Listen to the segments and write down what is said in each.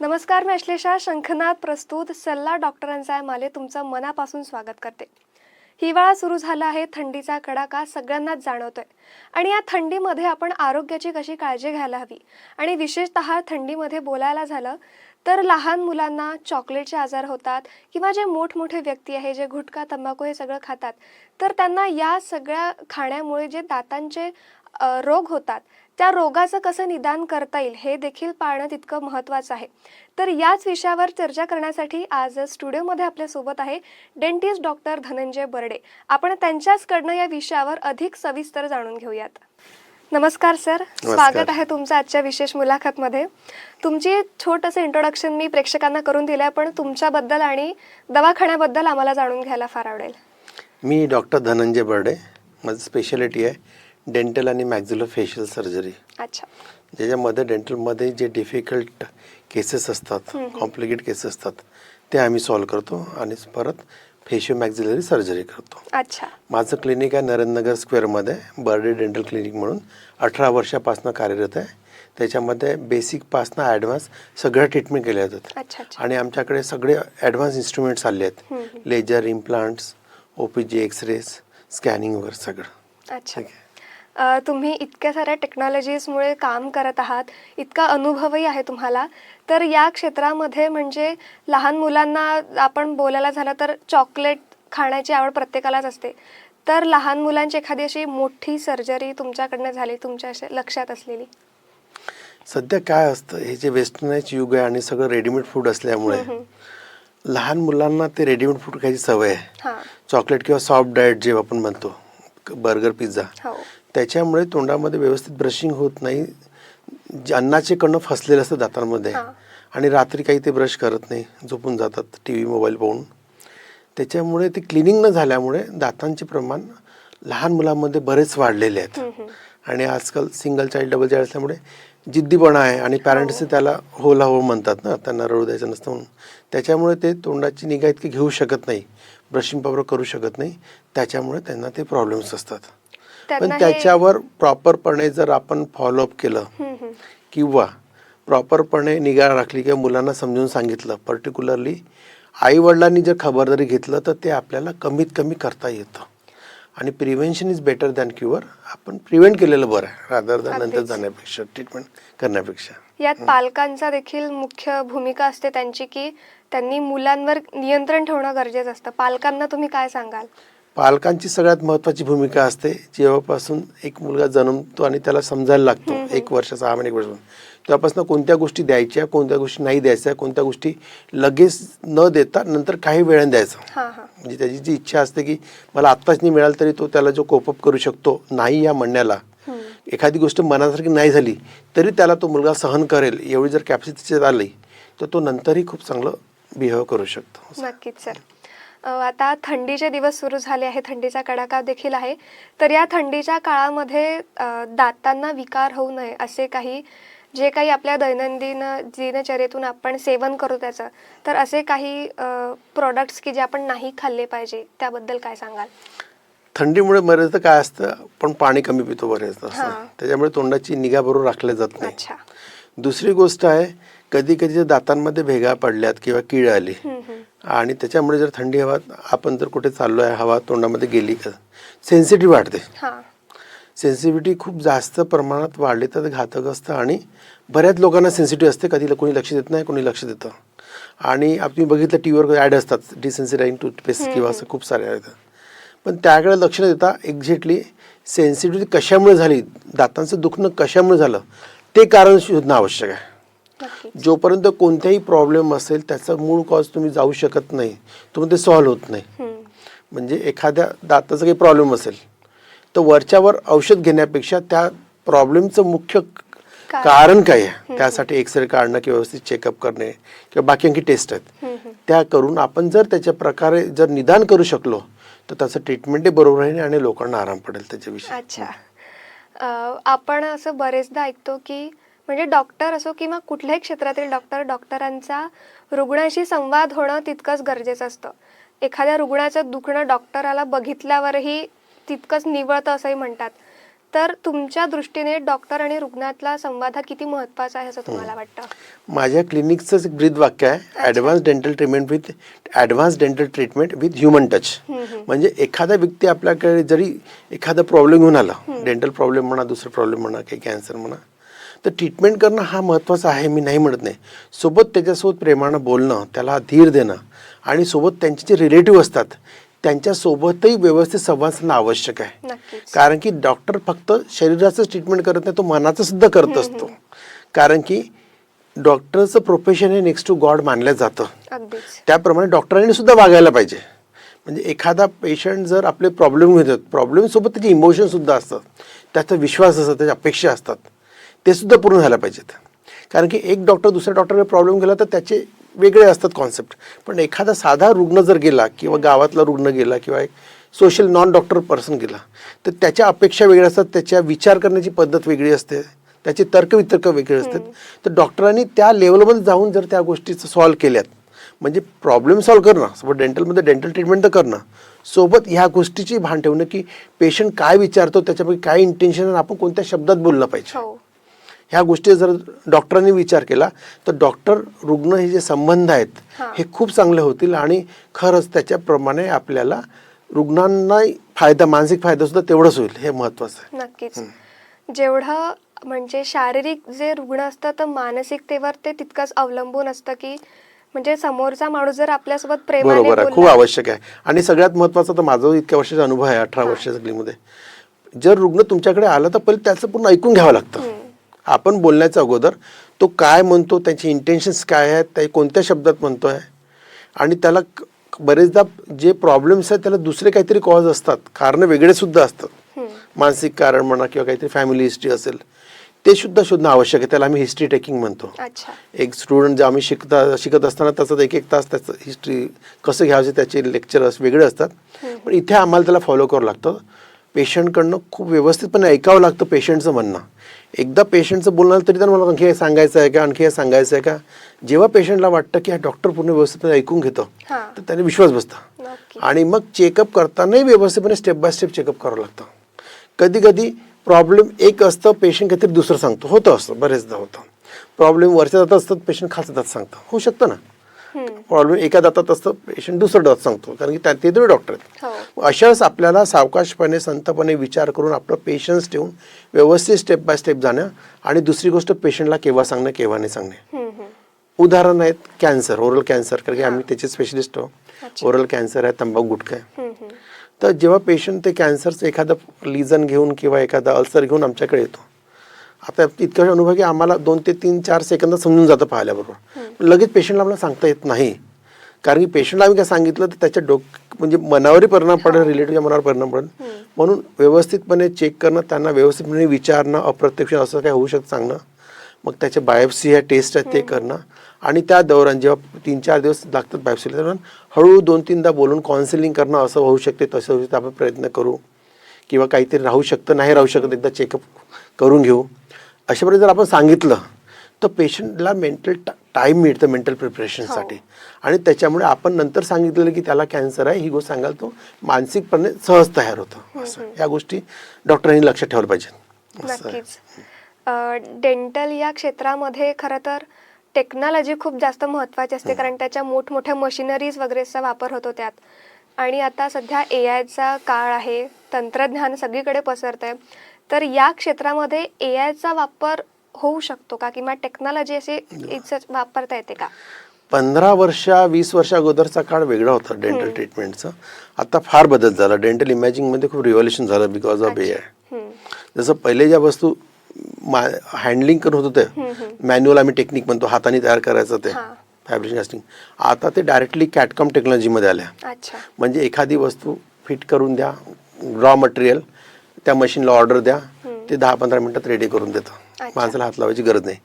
नमस्कार मी अश्लेषा. शंखनाथ प्रस्तुत सल्ला डॉक्टरांचा आहे माले तुमचं मनापासून स्वागत करते. हिवाळा सुरू झाला आहे थंडीचा कडाका सगळ्यांनाच जाणवतोय. आणि या थंडीमध्ये आपण आरोग्याची कशी काळजी घ्यायला हवी? आणि विशेषतः थंडीमध्ये बोलायला झालं तर लहान मुलांना चॉकलेटचे आजार होतात किंवा जे मोठमोठे व्यक्ती आहे जे गुटखा तंबाखू हे सगळं खातात तर त्यांना या सगळ्या खाण्यामुळे जे दातांचे रोग होतात त्या रोगाचं कसं निदान करता येईल हे देखील पाळणं तितकं महत्त्वाचं आहे. तर याच विषयावर चर्चा करण्यासाठी आज स्टुडिओमध्ये आपल्यासोबत आहे डेंटिस्ट डॉक्टर धनंजय बर्डे. आपण त्यांच्याचकडनं या विषयावर अधिक सविस्तर जाणून घेऊयात. नमस्कार सर. स्वागत आहे तुमचं आजच्या विशेष मुलाखतमध्ये. तुमची छोटंसं इंट्रोडक्शन मी प्रेक्षकांना करून दिलं आहे पण तुमच्याबद्दल आणि दवाखान्याबद्दल आम्हाला जाणून घ्यायला फार आवडेल. मी डॉक्टर धनंजय बर्डे. माझं स्पेशालिटी आहे डेंटल आणि मॅक्झिलो फेशियल सर्जरी अच्छा. ज्याच्यामध्ये डेंटलमध्ये जे डिफिकल्ट केसेस असतात कॉम्प्लिकेट केसेस असतात ते आम्ही सॉल्व करतो आणि परत फेशियो मॅक्झिलरी सर्जरी करतो. अच्छा. माझं क्लिनिक आहे नरेंद्रनगर स्क्वेअरमध्ये बर्डे डेंटल क्लिनिक म्हणून. अठरा वर्षापासून कार्यरत आहे. त्याच्यामध्ये बेसिकपासनं ॲडव्हान्स सगळ्या ट्रीटमेंट केल्या जातात. आणि आमच्याकडे सगळे ॲडव्हान्स इन्स्ट्रुमेंट्स आले आहेत. Laser implants O P G x rays scanning वगैरे सगळं. अच्छा. ठीक आहे. तुम्ही इतक्या साऱ्या टेक्नॉलॉजीजमुळे काम करत आहात इतका अनुभवही आहे तुम्हाला. तर या क्षेत्रामध्ये म्हणजे लहान मुलांना आपण बोलायला झालं तर चॉकलेट खाण्याची आवड प्रत्येकालाच असते. तर लहान मुलांची एखादी अशी मोठी सर्जरी तुमच्याकडनं झाली तुमच्या लक्षात असलेली? सध्या काय असतं हे जे वेस्टर्नाइज युग आहे आणि सगळं रेडीमेड फूड असल्यामुळे लहान मुलांना ते रेडीमेड फूड खायची सवय आहे. हां. चॉकलेट किंवा सॉफ्ट डाएट जे आपण म्हणतो बर्गर पिझ्झा हो. त्याच्यामुळे तोंडामध्ये व्यवस्थित ब्रशिंग होत नाही. जे अन्नाचे कणं फसलेले असतात दातांमध्ये. हां. आणि रात्री काही ते ब्रश करत नाही. झोपून जातात टी व्ही मोबाईल पाहून. त्याच्यामुळे ते क्लिनिंग न झाल्यामुळे दातांचे प्रमाण लहान मुलांमध्ये बरेच वाढलेले आहेत. आणि आजकाल सिंगल चाइल्ड डबल चाइल्ड असल्यामुळे जिद्दीपणा आहे आणि पॅरेंट्सने त्याला होला हो म्हणतात ना. त्यांना रडू द्यायचं नसतं म्हणून. त्याच्यामुळे ते तोंडाची निगा इतकी घेऊ शकत नाही. ब्रशिंग पावडर करू शकत नाही. त्याच्यामुळे त्यांना ते प्रॉब्लेम्स असतात. पण त्याच्यावर प्रॉपरपणे जर आपण फॉलोअप केलं. किंवा प्रॉपरपणे निगा राखली किंवा मुलांना समजून सांगितलं पर्टिक्युलरली आई वडिलांनी जर खबरदारी घेतलं तर ते आपल्याला कमीत कमी करता येतं. आणि prevention is better than cure आपण प्रिव्हेंट केलेलं बरं आहे रादर दॅन नंतर. जाण्यापेक्षा ट्रीटमेंट करण्यापेक्षा. यात पालकांचा देखील मुख्य भूमिका असते त्यांची की त्यांनी मुलांवर नियंत्रण ठेवणं गरजेचं असतं. पालकांना तुम्ही काय सांगाल? पालकांची सगळ्यात महत्त्वाची भूमिका असते. जेव्हापासून एक मुलगा जन्मतो आणि त्याला समजायला लागतो एक वर्ष सहा महिने एक वर्ष. तेव्हापासून कोणत्या गोष्टी द्यायच्या कोणत्या गोष्टी नाही द्यायच्या कोणत्या गोष्टी लगेच न देता नंतर काही वेळाने द्यायचं. म्हणजे त्याची जी इच्छा असते की मला आत्ताच नाही मिळालं तरी तो त्याला जो कोपअप करू शकतो नाही या म्हणण्याला. एखादी गोष्ट मनासारखी नाही झाली तरी त्याला तो मुलगा सहन करेल. एवढी जर कॅपॅसिटी आली तर तो नंतरही खूप चांगलं बिहेव करू शकतो. नक्कीच सर आता थंडीचे दिवस सुरू झाले आहे थंडीचा कडाका देखील आहे. तर या थंडीच्या काळामध्ये दातांना विकार होऊ नये असे काही जे काही आपल्या दैनंदिन दिनचर्येतून आपण सेवन करू त्याचं तर असे काही प्रोडक्ट्स की जे आपण नाही खाल्ले पाहिजे त्याबद्दल काय सांगाल? थंडीमुळे बरेचदा काय असतं? आपण पाणी कमी पितो बरेचदा असं हां. त्याच्यामुळे तोंडाची निगा बरोबर राखल्या जात नाही. अच्छा. दुसरी गोष्ट आहे कधी कधी दातांमध्ये भेगा पडल्यात किंवा कीड आली. आणि त्याच्यामुळे जर थंडी हवा आपण जर कुठे चाललो आहे हवा तोंडामध्ये गेली का सेन्सिटिव्ह वाढते. हां. सेन्सिटिव्हिटी खूप जास्त प्रमाणात वाढली तर घातक असतं आणि बऱ्याच लोकांना सेन्सिटिव्ह असते. कधी कोणी लक्ष देत नाही कोणी लक्ष देतं. आणि आपण बघितलं टी व्हीवर ॲड असतात डिसेन्सिटाईन टूथपेस्ट किंवा असं खूप सारे आहेत. पण त्याकडे लक्ष न देता एक्झॅक्टली सेन्सिटिव्हिटी कशामुळे झाली दातांचं दुखणं कशामुळे झालं ते कारण शोधणं आवश्यक आहे. जोपर्यंत कोणत्याही प्रॉब्लेम असेल त्याचा मूळ कॉज तुम्ही जाऊ शकत नाही. तुम्ही ते सॉल्व्ह होत नाही. म्हणजे एखाद्या दाताचा काही प्रॉब्लेम असेल तर वरच्यावर औषध घेण्यापेक्षा त्या प्रॉब्लेमचं मुख्य कारण. काय आहे? त्यासाठी एक्सरे काढणं किंवा व्यवस्थित चेकअप करणे किंवा बाकी आणखी टेस्ट आहेत त्या करून आपण जर त्याच्या प्रकारे जर निदान करू शकलो तर त्याचं ट्रीटमेंटही बरोबर राहील आणि लोकांना आराम पडेल त्याच्याविषयी. अच्छा. आपण असं बरेचदा ऐकतो की म्हणजे डॉक्टर असो किंवा कुठल्याही क्षेत्रातील डॉक्टर डॉक्टरांचा रुग्णाशी संवाद होणं तितकंच गरजेचं असतं. एखाद्या रुग्णाचं दुखणं डॉक्टराला बघितल्यावरही तितकंच निवळतं असंही म्हणतात. तर तुमच्या दृष्टीने डॉक्टर आणि रुग्णातला संवाद हा किती महत्त्वाचा आहे असं तुम्हाला वाटतं? माझ्या क्लिनिकचं एक ब्रीद वाक्य आहे. Advance dental treatment with advance dental treatment with human touch म्हणजे एखादा व्यक्ती आपल्याकडे जरी एखादा प्रॉब्लेम घेऊन आला डेंटल प्रॉब्लेम म्हणा दुसरा प्रॉब्लेम म्हणा काही कॅन्सर म्हणा तर ट्रीटमेंट करणं हा महत्त्वाचा आहे मी नाही म्हणत नाही. सोबत त्याच्यासोबत प्रेमानं बोलणं त्याला धीर देणं आणि सोबत त्यांचे जे रिलेटिव्ह असतात त्यांच्यासोबतही व्यवस्थित संवाद साधणं आवश्यक आहे. कारण की डॉक्टर फक्त शरीराचंच ट्रीटमेंट करत नाही तो मनाचं सुद्धा करत असतो. कारण की डॉक्टरचं प्रोफेशन हे नेक्स्ट टू गॉड मानलं जातं. त्याप्रमाणे डॉक्टरांनी सुद्धा वागायला पाहिजे. म्हणजे एखादा पेशंट जर आपले प्रॉब्लेम घेतात प्रॉब्लेमसोबत त्याचे इमोशन सुद्धा असतात. त्याचा विश्वास असतात त्याच्या अपेक्षा असतात. ते सुद्धा पूर्ण झाल्या पाहिजेत. कारण की एक डॉक्टर दुसऱ्या डॉक्टरने प्रॉब्लेम गेला तर त्याचे वेगळे असतात कॉन्सेप्ट पण एखादा साधा रुग्ण जर गेला किंवा गावातला रुग्ण गेला किंवा एक सोशल नॉन डॉक्टर पर्सन गेला तर त्याच्या अपेक्षा वेगळ्या असतात त्याच्या विचार करण्याची पद्धत वेगळी असते त्याचे तर्कवितर्क वेगळे असतात तर डॉक्टरांनी त्या लेवलमध्ये जाऊन जर त्या गोष्टीचं सॉल्व्ह केल्यात म्हणजे प्रॉब्लेम सॉल्व्ह करणं सोबत डेंटलमध्ये डेंटल ट्रीटमेंट तर करणं सोबत ह्या गोष्टीची भान ठेवणं की पेशंट काय विचारतो त्याच्यापैकी काय इंटेन्शन आपण कोणत्या शब्दात बोललं पाहिजे. हो. ह्या गोष्टी जर डॉक्टरांनी विचार केला तर डॉक्टर रुग्ण हे जे संबंध आहेत हां. खूप चांगले होतील आणि खरंच त्याच्याप्रमाणे आपल्याला रुग्णांना फायदा मानसिक फायदा सुद्धा तेवढंच होईल हे महत्वाचं आहे. नक्कीच. जेवढं म्हणजे शारीरिक जे रुग्ण असतं तर मानसिकतेवर ते तितकंच अवलंबून असतं की म्हणजे समोरचा माणूस जर आपल्यासोबत प्रेमाने बरोबर आहे खूप आवश्यक आहे. आणि सगळ्यात महत्वाचं तर माझा इतक्या वर्षाचा अनुभव आहे अठरा वर्षाच्या क्लिनिकमध्ये जर रुग्ण तुमच्याकडे आला तर पहिले त्याचं पूर्ण ऐकून घ्यावं लागतं. आपण बोलण्याच्या अगोदर तो काय म्हणतो त्याचे इंटेन्शन्स काय आहेत ते कोणत्या शब्दात म्हणतोय? आणि त्याला बरेचदा जे प्रॉब्लेम्स आहेत त्याला दुसरे काहीतरी कॉज असतात. कारणं वेगळे सुद्धा असतात. मानसिक कारण म्हणा किंवा काहीतरी फॅमिली हिस्ट्री असेल ते सुद्धा शोधणं आवश्यक आहे. त्याला आम्ही हिस्ट्री टेकिंग म्हणतो. एक स्टुडंट जे आम्ही शिकता शिकत असताना त्याचं एक एक तास त्याचं हिस्ट्री कसं घ्यायचे त्याचे लेक्चरर्स वेगळे असतात. पण इथे आम्हाला त्याला फॉलो करावं लागतं. पेशंटकडनं खूप व्यवस्थितपणे ऐकावं लागतं पेशंटचं म्हणणं. एकदा पेशंटचं बोलणार तरी त्यांना मला आणखी हे सांगायचं आहे का आणखी हे सांगायचं आहे का? जेव्हा पेशंटला वाटतं की हा डॉक्टर पूर्ण व्यवस्थितपणे ऐकून घेतो हां. तर त्याने विश्वास बसतो. आणि मग चेकअप करतानाही व्यवस्थितपणे स्टेप बाय स्टेप चेकअप करावं लागतं. कधी कधी प्रॉब्लेम एक असतं पेशंट काहीतरी दुसरं सांगतो. होतं असतं बरेचदा होतं. प्रॉब्लेम वरच्या दातात असतात पेशंट खालच्या दात सांगतं होऊ शकतं ना? प्रॉब्लेम एका दातात असतं पेशंट दुसरं दात सांगतो कारण की त्या ते दोन डॉक्टर आहेत. हो. अशाच आपल्याला सावकाशपणे संतपणे विचार करून आपलं पेशन्स ठेवून व्यवस्थित स्टेप बाय स्टेप जाणं आणि दुसरी गोष्ट पेशंटला केव्हा सांगणं केव्हा नाही सांगणे. उदाहरण आहेत कॅन्सर ओरल कॅन्सर कारण की आम्ही त्याचे स्पेशलिस्ट आहोत. ओरल कॅन्सर आहे तंबाखू गुटखा आहे. तर जेव्हा पेशंट ते कॅन्सरचं एखादं लिझन घेऊन किंवा एखादा अल्सर घेऊन आमच्याकडे येतो आता इतका अनुभव की आम्हाला दोन ते तीन चार सेकंदात समजून जातं पाहिल्याबरोबर. लगेच पेशंटला आम्हाला सांगता येत नाही. कारण की पेशंटला आम्ही काय सांगितलं तर त्याच्या डोक म्हणजे मनावरही परिणाम पडेल रिलेटिव्हच्या मनावर परिणाम पडेल. म्हणून व्यवस्थितपणे चेक करणं त्यांना व्यवस्थितपणे विचारणं अप्रत्यक्ष असं काय होऊ शकतं सांगणं. मग त्याचे बायोप्सी आहे टेस्ट आहे ते करणं. आणि त्या दौरान जेव्हा तीन चार दिवस लागतात बायोप्सीला दौरान हळू दोन तीनदा बोलून काउन्सिलिंग करणं असं होऊ शकते तसं होऊ शकते. आपण प्रयत्न करू. किंवा काहीतरी राहू शकतं नाही राहू शकत एकदा चेकअप करून घेऊ. अशा प्रकारे जर आपण सांगितलं तर पेशंटला मेंटल टाईम मिळतं मेंटल प्रिपरेशनसाठी. आणि त्याच्यामुळे आपण नंतर सांगितलेलं की त्याला कॅन्सर आहे ही गोष्ट सांगायला तो मानसिकपणे सहज तयार होतो. असं. या गोष्टी डॉक्टरांनी लक्षात आहे. नक्कीच. डेंटल या क्षेत्रामध्ये खरं तर टेक्नॉलॉजी खूप जास्त महत्त्वाची असते कारण त्याच्या मोठमोठ्या मशिनरीज वगैरेचा वापर होतो त्यात. आणि आता सध्या ए आयचा काळ आहे तंत्रज्ञान सगळीकडे पसरतं आहे तर या क्षेत्रामध्ये ए आयचा वापर होऊ शकतो का? किंवा टेक्नॉलॉजी इथं वापरता येते का? पंधरा वर्षा वीस वर्षा अगोदरचा काळ वेगळा होता डेंटल ट्रीटमेंटचा आता फार बदल झाला. डेंटल इमॅजिंगमध्ये खूप रिव्हॉल्युशन झालं बिकॉज ऑफ ए आय. जसं पहिले ज्या वस्तू हँडलिंग करत होतं मॅन्युअल आम्ही टेक्निक म्हणतो हाताने तयार करायचं ते. फॅब्रिक कास्टिंग आता ते डायरेक्टली कॅटकॉम टेक्नॉलॉजीमध्ये आल्या. म्हणजे एखादी वस्तू फिट करून द्या रॉ मटेरियल त्या मशीनला ऑर्डर द्या. ते दहा पंधरा मिनिटात रेडी करून देतं. माणसाला हात लावायची गरज नाही.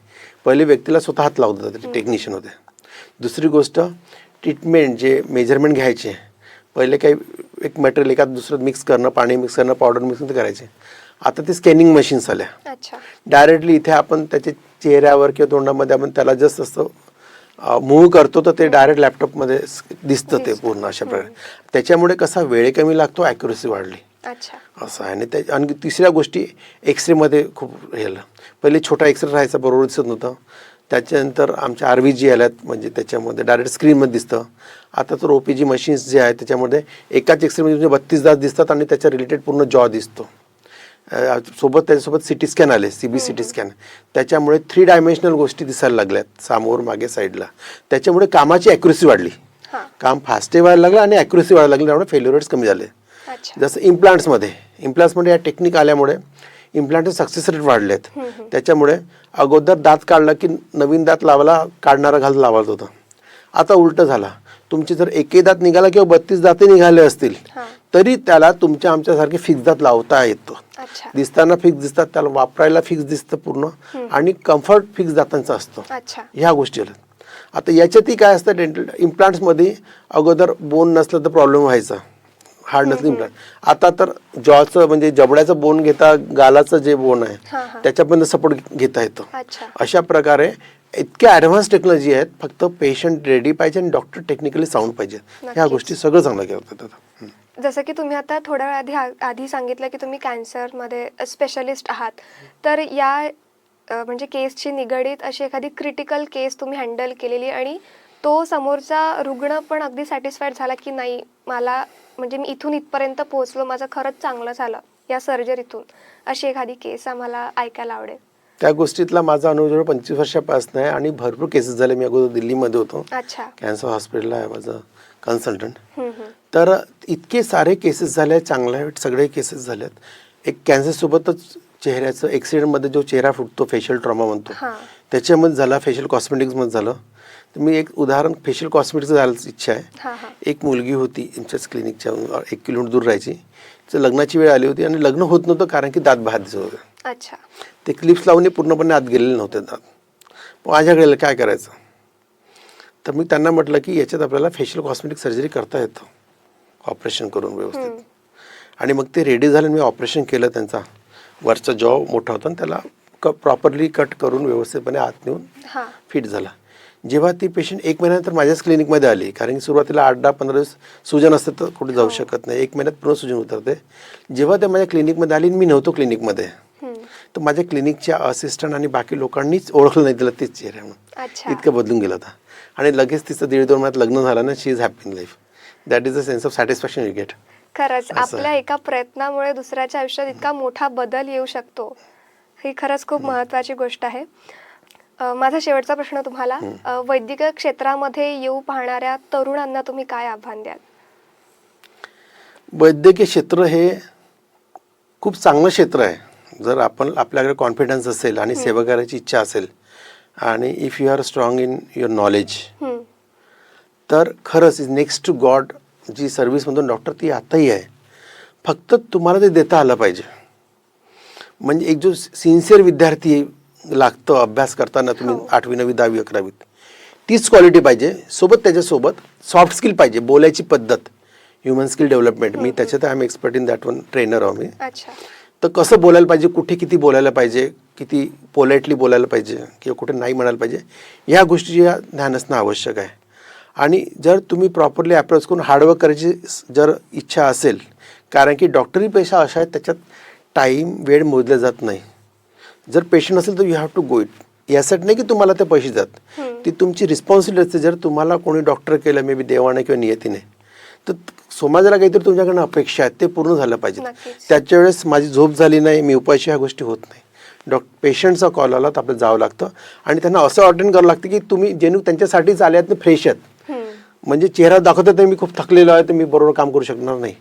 पहिले व्यक्तीला स्वतः हात लावत होता ते टेक्निशियन होते. दुसरी गोष्ट ट्रीटमेंट जे मेजरमेंट घ्यायचे पहिले काही एक मटेरियल एखादं दुसरं मिक्स करणं पाणी मिक्स करणं पावडर मिक्स करायचे. आता ते स्कॅनिंग मशीन्स आल्या. डायरेक्टली इथे आपण त्याच्या चेहऱ्यावर किंवा तोंडामध्ये आपण त्याला जस्ट असं मूव्ह करतो तर ते डायरेक्ट लॅपटॉपमध्ये दिसतं ते पूर्ण अशा प्रकारे. त्याच्यामुळे कसा वेळ कमी लागतो ॲक्युरेसी वाढली. असं आहे. आणि त्या आणि तिसऱ्या गोष्टी एक्सरेमध्ये खूप झालं पहिले छोटा एक्सरे राहायचा बरोबर दिसत नव्हतं. त्याच्यानंतर आमच्या आर व्ही जी आल्यात म्हणजे त्याच्यामध्ये डायरेक्ट स्क्रीनमध्ये दिसतं. आता तर ओ पी जी मशीन्स जे आहेत त्याच्यामध्ये एकाच एक्सरेमध्ये म्हणजे बत्तीस दात दिसतात आणि त्याच्या रिलेटेड पूर्ण जॉ दिसतो. सोबत त्याच्यासोबत सी टी स्कॅन आले C B C T scan त्याच्यामुळे थ्री डायमेन्शनल गोष्टी दिसायला लागल्यात समोर मागे साईडला त्याच्यामुळे कामाची ॲक्युरेसी वाढली. काम फास्टही व्हायला लागलं आणि ॲक्युरेसी व्हायला लागली त्यामुळे फेल्युअर रेट्स कमी झाले. जसं इम्प्लांट्समध्ये इम्प्लांट्समध्ये या टेक्निक आल्यामुळे इम्प्लांटचे सक्सेस रेट वाढलेत. त्याच्यामुळे अगोदर दात काढला की नवीन दात लावायला काढणारा घाल लावत होता. आता उलटं झाला. तुमचे जर एकही दात निघाला किंवा बत्तीस दाते निघाले असतील तरी त्याला तुमच्या आमच्यासारखे फिक्स दात लावता येतो. दिसताना फिक्स दिसतात त्याला वापरायला फिक्स दिसतं पूर्ण आणि कम्फर्ट फिक्स दातांचा असतो. ह्या गोष्टी आल्या आता याच्यातही काय असतं डेंटल इम्प्लांट्समध्ये अगोदर बोन नसलं तर प्रॉब्लेम व्हायचा. हार्ड नसलं इम्प्लांट आता तर जॉचं म्हणजे जबड्याचं बोन घेता गालाचं जे बोन हां, आहे हां. त्याच्यापर्यंत सपोर्ट घेता येतं. अच्छा. अशा प्रकारे इतक्या ॲडव्हान्स टेक्नॉलॉजी आहेत फक्त पेशंट रेडी पाहिजे आणि डॉक्टर टेक्निकली साऊंड पाहिजे. ह्या. गोष्टी सगळं चांगलं हं. जसं की तुम्ही आता थोड्या वेळ आधी आधी सांगितलं की तुम्ही कॅन्सरमध्ये स्पेशलिस्ट आहात. तर या म्हणजे केसची निगडीत अशी एखादी क्रिटिकल केस तुम्ही हँडल केलेली आणि तो समोरचा रुग्ण पण अगदी सॅटिस्फाईड झाला की नाही मला म्हणजे मी इथून इथपर्यंत पोहोचलो माझं खरंच चांगलं झालं या सर्जरीतून. अशी एखादी केस आम्हाला ऐकायला आवडेल. त्या गोष्टीतला माझा अनुभव जवळ पंचवीस वर्षापासून आहे आणि भरपूर केसेस झाले. मी अगोदर दिल्लीमध्ये होतो. अच्छा. कॅन्सर हॉस्पिटलला आहे माझं कन्सल्टंट. तर इतके सारे केसेस झाले चांगल्या आहेत सगळे केसेस झालेत एक कॅन्सरसोबतच चेहऱ्याचं ॲक्सिडेंटमध्ये जो चेहरा फुटतो फेशियल ट्रॉमा म्हणतो. त्याच्यामध्ये झाला फेशियल कॉस्मेटिक्समध्ये झालं. मी एक उदाहरण फेशियल कॉस्मेटिक्सचं जायची इच्छा आहे. एक मुलगी होती आमच्याच क्लिनिकच्या एक किलोमीटर दूर राहायची. तिचं लग्नाची वेळ आली होती आणि लग्न होत नव्हतं कारण की दात बाहेर दिसत होते. अच्छा. ते क्लिप्स लावून पूर्णपणे आत गेलेले नव्हते दात. मग माझ्याकडे काय करायचं? तर मी त्यांना म्हटलं की याच्यात आपल्याला फेशियल कॉस्मेटिक सर्जरी करता येतं. ऑपरेशन करून व्यवस्थित. आणि मग ते रेडी झाले मी ऑपरेशन केलं त्यांचा. वरचा जॉ मोठा होता आणि त्याला क प्रॉपरली कट करून व्यवस्थितपणे आत नेऊन फिट झाला. जेव्हा ती पेशंट एक महिन्यानंतर माझ्याच क्लिनिकमध्ये आली कारण की सुरुवातीला आठ दहा पंधरा दिवस सुजन असतं तर कुठे जाऊ शकत नाही. एक महिन्यात पूर्ण सुजन उतरते. जेव्हा ते माझ्या क्लिनिकमध्ये आली मी नव्हतो क्लिनिकमध्ये. तर माझ्या क्लिनिकच्या असिस्टंट आणि बाकी लोकांनीच ओळखलं नाही तिला तेच चेहरा म्हणून. इतकं बदलून गेला होता. आणि लगेच तिचं दीड दोन महिन्यात लग्न झालं ना she is happy in life that is a sense of satisfaction you get खरंच आपल्या एका प्रयत्नामुळे दुसऱ्याच्या आयुष्यात इतका मोठा बदल येऊ शकतो. ही खरंच खूप महत्वाची गोष्ट आहे. माझा शेवटचा प्रश्न तुम्हाला. वैद्यकीय क्षेत्रामध्ये येऊ पाहणाऱ्या तरुणांना तुम्ही काय आव्हान द्याल? वैद्यकीय क्षेत्र हे खूप चांगलं क्षेत्र आहे. जर आपण आपल्याकडे कॉन्फिडन्स असेल आणि सेवा करायची इच्छा असेल आणि if you are strong in your knowledge तर खरंच इज नेक्स्ट टू गॉड जी सर्व्हिसमधून डॉक्टर ती आताही आहे. फक्त तुम्हाला ते देता आलं पाहिजे. म्हणजे एक जो सिन्सिअर विद्यार्थी लागतं अभ्यास करताना तुम्ही हो. आठवी नववी दहावी अकरावीत. तीच क्वालिटी पाहिजे. सोबत त्याच्यासोबत सॉफ्ट स्किल पाहिजे. बोलायची पद्धत. ह्युमन स्किल डेव्हलपमेंट मी त्याच्यात I am expert in that one trainer आहो मी. तर कसं बोलायला पाहिजे? कुठे किती बोलायला पाहिजे? किती पोलाइटली बोलायला पाहिजे? किंवा कुठे नाही म्हणायला पाहिजे? या गोष्टीची या ज्ञान असणं आवश्यक आहे. आणि जर तुम्ही प्रॉपरली अप्रोच करून हार्डवर्क करायची जर इच्छा असेल कारण की डॉक्टरी पेशा अशा आहेत त्याच्यात टाईम वेळ मोजला जात नाही. जर पेशंट असेल तर you have to go it यासाठी नाही की तुम्हाला ते पैसे जात. ती तुमची रिस्पॉन्सिबिलिटी असते. जर तुम्हाला कोणी डॉक्टर केलं मे बी देवाने किंवा नियतीने तर समाजाला काहीतरी तुमच्याकडनं अपेक्षा आहेत. ते पूर्ण झालं पाहिजे. त्याच्या वेळेस माझी झोप झाली नाही मी उपाशी ह्या गोष्टी होत नाही. डॉक् पेशंटचा कॉल आला तर आपल्याला जावं लागतं. आणि त्यांना असं अटेंड करावं लागतं की तुम्ही जेणू त्यांच्यासाठीच आले आहेत फ्रेश आहेत. म्हणजे चेहरा दाखवता तर मी खूप थकलेलो आहे तर मी बरोबर काम करू शकणार नाही.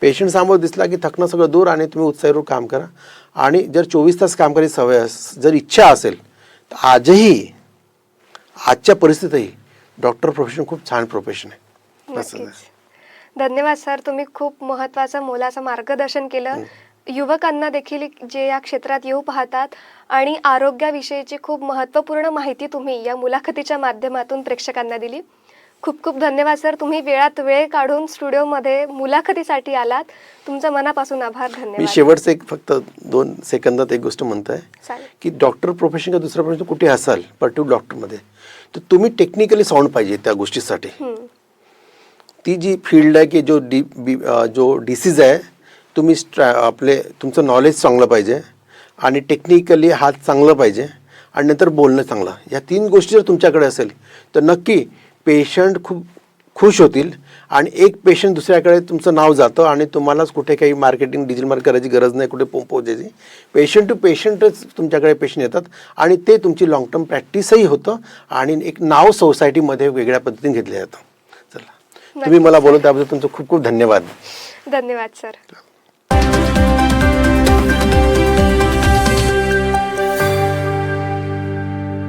पेशंट समोर दिसला की थकणं सगळं दूर आणि तुम्ही उत्साहीवर काम करा. आणि जर चोवीस तास काम करायची सवय जर इच्छा असेल तर आजही आजच्या परिस्थितीतही डॉक्टर प्रोफेशन खूप छान प्रोफेशन आहे. असं धन्यवाद सर. तुम्ही खूप महत्वाचं मोलाचं मार्गदर्शन केलं. युवकांना देखील जे या क्षेत्रात येऊ पाहतात आणि आरोग्याविषयीची खूप महत्त्वपूर्ण माहिती तुम्ही या मुलाखतीच्या माध्यमातून प्रेक्षकांना दिली. खूप खूप धन्यवाद सर. तुम्ही वेळात वेळ काढून स्टुडिओमध्ये मुलाखतीसाठी आलात. तुमचं मनापासून आभार मी धन्यवाद शेवटचं एक फक्त दोन सेकंदात एक गोष्ट म्हणतोय चालेल की डॉक्टर प्रोफेशन का दुसरं प्रोफेशन कुठे असाल पर्टिक्युलर डॉक्टरमध्ये तर तुम्ही टेक्निकली साऊंड पाहिजे त्या गोष्टीसाठी. ती जी फील्ड आहे की जो डी जो डिसीज आहे तुम्ही स्ट्रॅ आपले तुमचं नॉलेज चांगलं पाहिजे आणि टेक्निकली हात चांगलं पाहिजे आणि नंतर बोलणं चांगलं. या तीन गोष्टी जर तुमच्याकडे असेल तर नक्की पेशंट खूप खुश होतील आणि एक पेशंट दुसऱ्याकडे तुमचं नाव जातं आणि तुम्हालाच कुठे काही मार्केटिंग डिजिटल मार्केट करायची गरज नाही कुठे पो- पोहोचायची. पेशंट टू पेशंटच तुमच्याकडे पेशंट येतात आणि ते तुमची लॉंग टर्म प्रॅक्टिसही होतं आणि एक नाव सोसायटीमध्ये वेगळ्या पद्धतीने घेतलं जातं. चला. तुम्ही मला बोलून त्याबद्दल तुमचं खूप खूप धन्यवाद. धन्यवाद सर